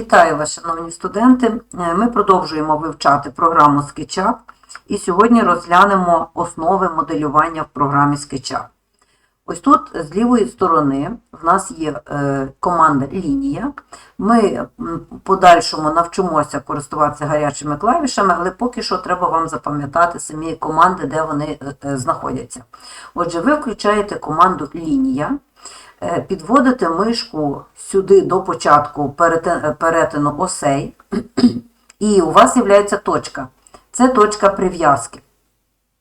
Вітаю вас, шановні студенти. Е, Ми продовжуємо вивчати програму SketchUp і сьогодні розглянемо основи моделювання в програмі SketchUp. Ось тут з лівої сторони в нас є е, команда лінія. Ми в подальшому навчимося користуватися гарячими клавішами, але поки що треба вам запам'ятати самі команди, де вони е, е, знаходяться. Отже, ви включаєте команду лінія. Е, Підводите мишку сюди до початку перетину осей, і у вас з'являється точка. Це точка прив'язки.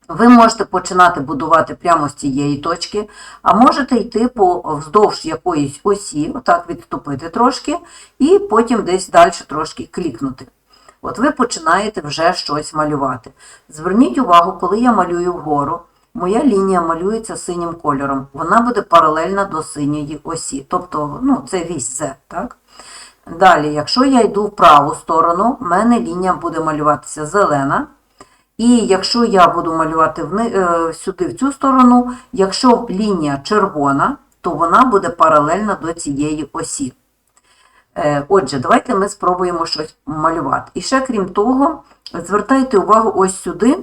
Ви можете починати будувати прямо з цієї точки, а можете йти по вздовж якоїсь осі, отак відступити трошки, і потім десь далі трошки клікнути. От ви починаєте вже щось малювати. Зверніть увагу, коли я малюю вгору, моя лінія малюється синім кольором. Вона буде паралельна до синьої осі. Тобто, ну, це вісь Z, так? Далі, якщо я йду в праву сторону, в мене лінія буде малюватися зелена. І якщо я буду малювати е, сюди в цю сторону, якщо лінія червона, то вона буде паралельна до цієї осі. Е, Отже, давайте ми спробуємо щось малювати. І ще крім того, звертайте увагу ось сюди.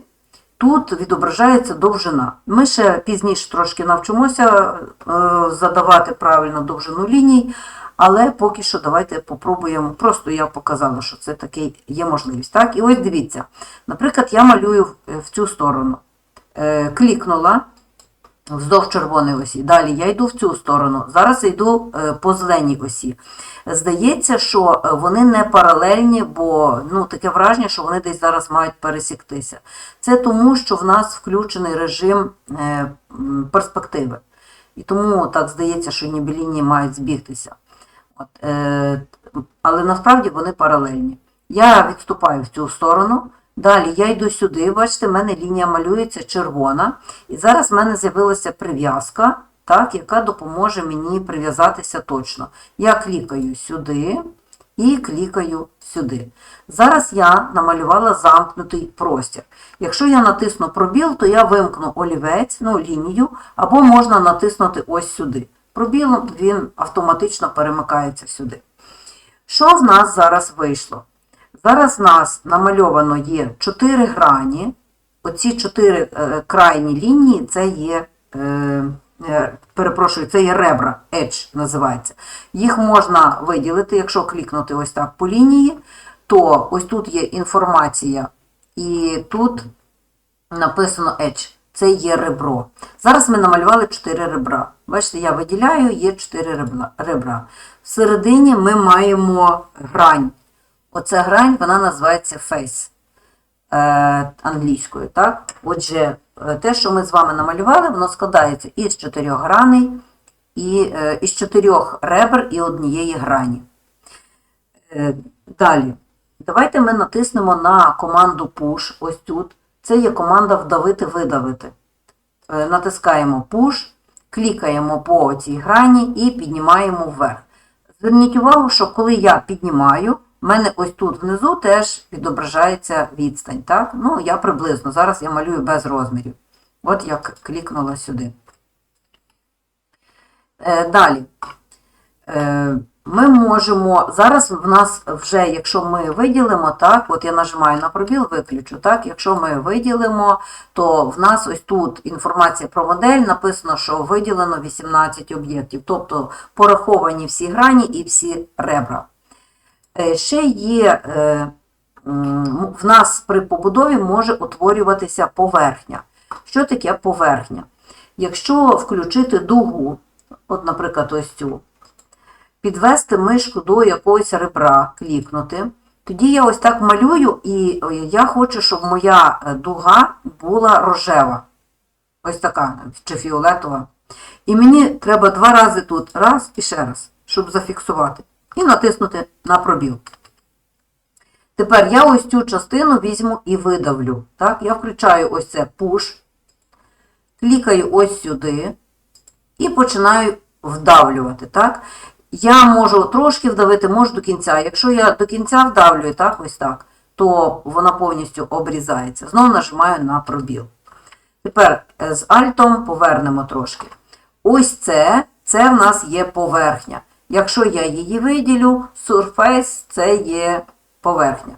Тут відображається довжина. Ми ще пізніше трошки навчимося е, задавати правильно довжину ліній, але поки що давайте попробуємо. Просто я показала, що це таке є можливість. Так? І ось дивіться. Наприклад, я малюю в- цю сторону. Е, Клікнула вздовж червоної осі. Далі я йду в цю сторону. Зараз йду е, по зеленій осі. Здається, що е, вони не паралельні, бо ну, таке враження, що вони десь зараз мають пересіктися. Це тому, що в нас включений режим е, перспективи. І тому так здається, що ніби лінії мають збігтися. От, е, але насправді вони паралельні. Я відступаю в цю сторону. Далі я йду сюди, бачите, в мене лінія малюється червона. І зараз в мене з'явилася прив'язка, так, яка допоможе мені прив'язатися точно. Я клікаю сюди і клікаю сюди. Зараз я намалювала замкнутий простір. Якщо я натисну пробіл, то я вимкну олівець, ну, лінію, або можна натиснути ось сюди. Пробілом він автоматично перемикається сюди. Що в нас зараз вийшло? Зараз в нас намальовано є 4 грані. Оці 4 е, крайні лінії це є, е, е, перепрошую, це є ребра, edge називається. Їх можна виділити, якщо клікнути ось так по лінії, то ось тут є інформація, і тут написано edge. Це є ребро. Зараз ми намалювали 4 ребра. Бачите, я виділяю, є 4 ребра-. Всередині ми маємо грань. Оця грань, вона називається face е, англійською. Так? Отже, е, те, що ми з вами намалювали, воно складається із чотирьох граней, і, е, із чотирьох ребер і однієї грані. Е, Далі. Давайте ми натиснемо на команду Push, ось тут. Це є команда вдавити-видавити. Е, Натискаємо Push, клікаємо по цій грані і піднімаємо вверх. Зверніть увагу, що коли я піднімаю, в мене ось тут внизу теж відображається відстань. Так? Ну, я приблизно. Зараз я малюю без розмірів. От я клікнула сюди. Е, Далі. Е, Ми можемо, зараз в нас вже, якщо ми виділимо, так, от я нажимаю на пробіл, виключу, так, якщо ми виділимо, то в нас ось тут інформація про модель, написано, що виділено 18 об'єктів, тобто пораховані всі грані і всі ребра. Е, Ще є, е, в нас при побудові може утворюватися поверхня. Що таке поверхня? Якщо включити дугу, от, наприклад, ось цю, підвести мишку до якогось ребра, клікнути. Тоді я ось так малюю, і я хочу, щоб моя е, дуга була рожева. Ось така, чи фіолетова. І мені треба два рази тут, раз і ще раз, щоб зафіксувати. І натиснути на пробіл. Тепер я ось цю частину візьму і видавлю. Так? Я включаю ось це push, клікаю ось сюди і починаю вдавлювати. Так? Я можу трошки вдавити, можу до кінця. Якщо я до кінця вдавлюю, так, ось так, то вона повністю обрізається. Знову нажимаю на пробіл. Тепер е, з альтом повернемо трошки. Ось це, це в нас є поверхня. Якщо я її виділю, surface це є поверхня.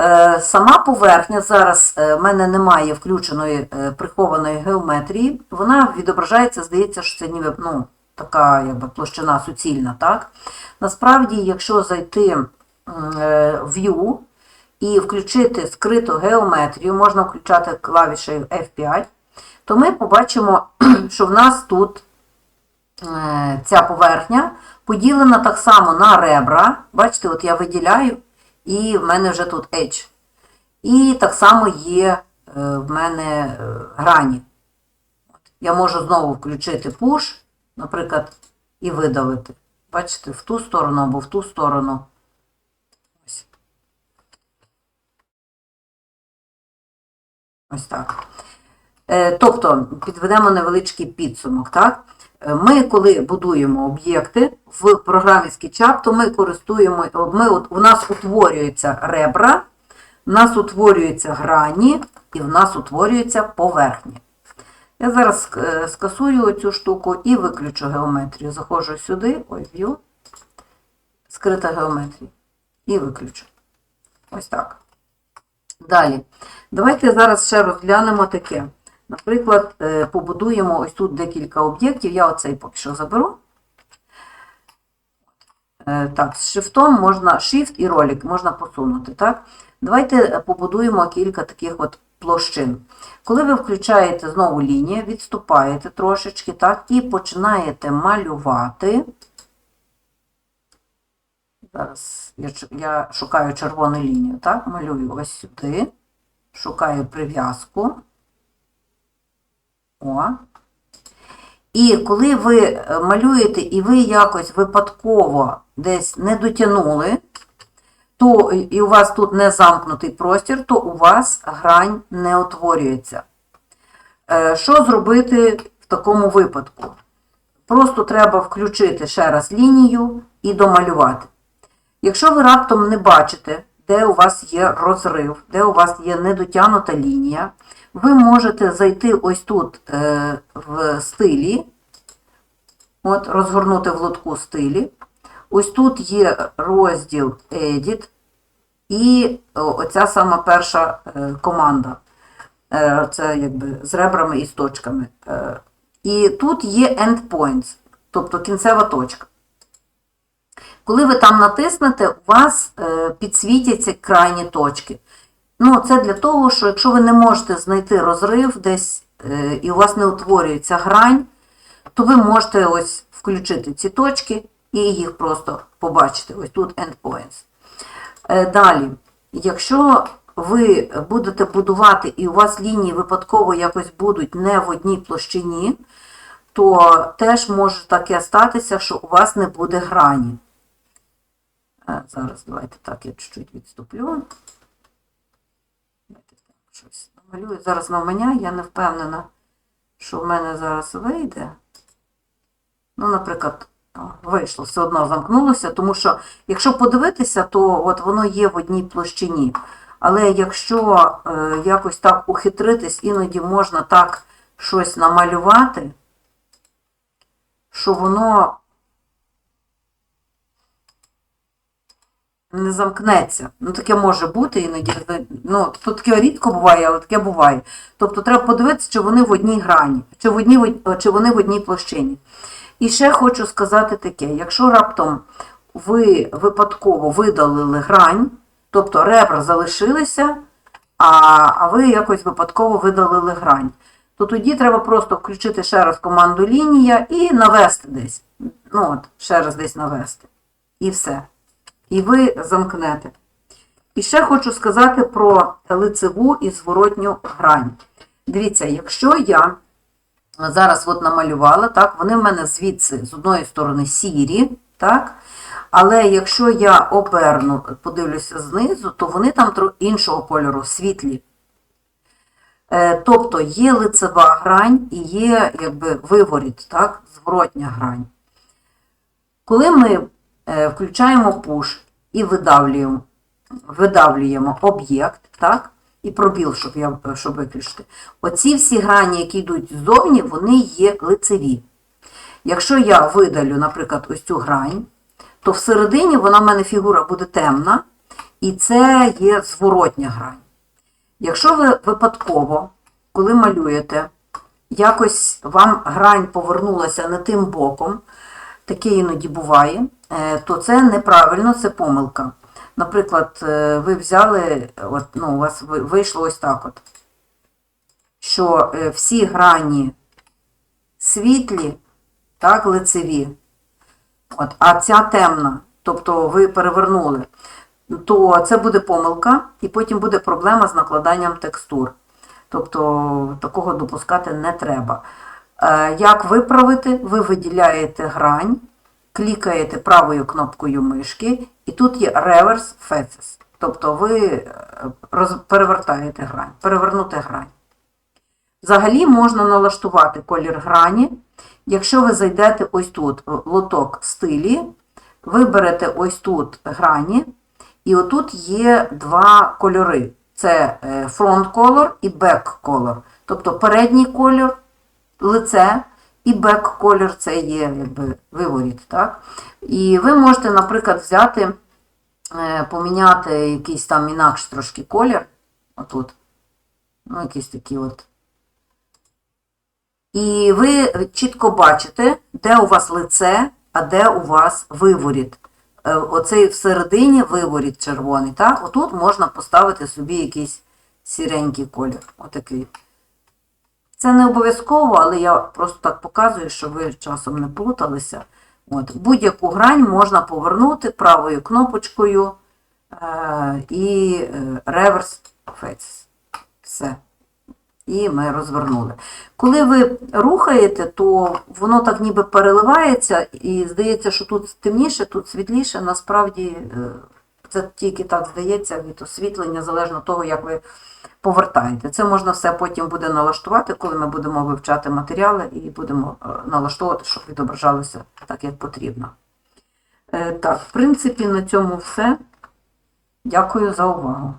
Е, Сама поверхня, зараз е, в мене немає включеної е, прихованої геометрії, вона відображається, здається, що це ніби ну, така якби, площина суцільна. Так? Насправді, якщо зайти в View і включити скриту геометрію, можна включати клавішею F5, то ми побачимо, що в нас тут ця поверхня поділена так само на ребра. Бачите, от я виділяю, і в мене вже тут H. І так само є е, в мене е, грані. Я можу знову включити push, наприклад, і видавити. Бачите, в ту сторону або в ту сторону. Ось. Ось так. Е, Тобто, підведемо невеличкий підсумок. Так? Е, Ми, коли будуємо об'єкти в програмі SketchUp, то ми користуємо, ми, от- у нас утворюються ребра, у нас утворюються грані і в нас утворюються поверхні. Я зараз е, скасую цю штуку і виключу геометрію. Заходжу сюди, ой, view, скрита геометрія. І виключу. Ось так. Далі. Давайте зараз ще розглянемо таке. Наприклад, е, побудуємо ось тут декілька об'єктів. Я оцей поки що заберу. Е, Так, з шифтом можна, Shift і ролик можна посунути. Так? Давайте побудуємо кілька таких от площин. Коли ви включаєте знову лінію, відступаєте трошечки, так, і починаєте малювати. Зараз я, я шукаю червону лінію, так, малюю ось сюди, шукаю прив'язку. О. І коли ви е, малюєте і ви якось випадково десь не дотягнули, то і у вас тут не замкнутий простір, то у вас грань не утворюється. Е, Що зробити в такому випадку? Просто треба включити ще раз лінію і домалювати. Якщо ви раптом не бачите, де у вас є розрив, де у вас є недотягнута лінія, ви можете зайти ось тут е, в стилі, от, розгорнути в лотку стилі. Ось тут є розділ Edit і оця сама перша е, команда. Е, Це якби з ребрами і з точками. І тут є endpoints, тобто кінцева точка. Коли ви там натиснете, у вас е, підсвітяться крайні точки. Ну, це для того, що якщо ви не можете знайти розрив десь е, і у вас не утворюється грань, то ви можете ось включити ці точки і їх просто побачити. Ось тут endpoints. Е, Далі, якщо ви будете будувати і у вас лінії випадково якось будуть не в одній площині, то теж може таке статися, що у вас не буде грані. Зараз давайте так, я чуть-чуть відступлю. Давайте так щось намалюю. Зараз на мене, я не впевнена, що в мене зараз вийде. Ну, наприклад, вийшло, все одно замкнулося, тому що, якщо подивитися, то от воно є в одній площині. Але якщо е, якось так ухитритись, іноді можна так щось намалювати, що воно не замкнеться. Ну, таке може бути іноді. Ну, тут таке рідко буває, але таке буває. Тобто треба подивитися, чи вони в одній грані, чи, в одній, чи вони в одній площині. І ще хочу сказати таке: якщо раптом ви випадково видалили грань, тобто ребра залишилися, а, а ви якось випадково видалили грань, то тоді треба просто включити ще раз команду лінія і навести десь. Ну от, ще раз десь навести. І все. І ви замкнете. І ще хочу сказати про лицеву і зворотню грань. Дивіться, якщо я зараз от намалювала, так, вони в мене звідси з одної сторони сірі, так, але якщо я оберну, подивлюся знизу, то вони там іншого кольору, світлі. Е, Тобто є лицева грань і є якби виворіт, так, зворотня грань. Коли ми включаємо push і видавлюємо, видавлюємо об'єкт, так, і пробіл, щоб, я, щоб виключити, оці всі грані, які йдуть ззовні, вони є лицеві. Якщо я видалю, наприклад, ось цю грань, то всередині вона в мене фігура буде темна, і це є зворотня грань. Якщо ви випадково, коли малюєте, якось вам грань повернулася не тим боком, таке іноді буває, е, то це неправильно, це помилка. Наприклад, е, ви взяли, от, ну, у вас вийшло ось так от, що е, всі грані світлі, так, лицеві, от, а ця темна, тобто ви перевернули, то це буде помилка, і потім буде проблема з накладанням текстур. Тобто такого допускати не треба. Е, Як виправити? Ви виділяєте грань, клікаєте правою кнопкою мишки, і тут є Reverse Faces. Тобто ви е, перевертаєте грань, перевернути грань. Взагалі можна налаштувати колір грані. Якщо ви зайдете ось тут, в лоток стилі, виберете ось тут грані, і отут є два кольори. Це е, front color і back color. Тобто передній колір лице і color це є якби виворіт. Так? І ви можете, наприклад, взяти, е, поміняти якийсь там інакш трошки колір. Отут. Ну, якийсь такий от. І ви чітко бачите, де у вас лице, а де у вас виворіт. Е, Оцей всередині виворіт червоний. Так? Отут можна поставити собі якийсь сіренький колір. Отакий. Це не обов'язково, але я просто так показую, щоб ви часом не плуталися. Будь-яку грань можна повернути правою кнопочкою е, і е, Reverse Все. І ми розвернули. Коли ви рухаєте, то воно так ніби переливається, і здається, що тут темніше, тут світліше. Насправді е, це тільки так здається від освітлення, залежно того, як ви повертаєте. Це можна все потім буде налаштувати, коли ми будемо вивчати матеріали і будемо е, налаштовувати, щоб відображалося так, як потрібно. Е, Так, в принципі, на цьому все. Дякую за увагу.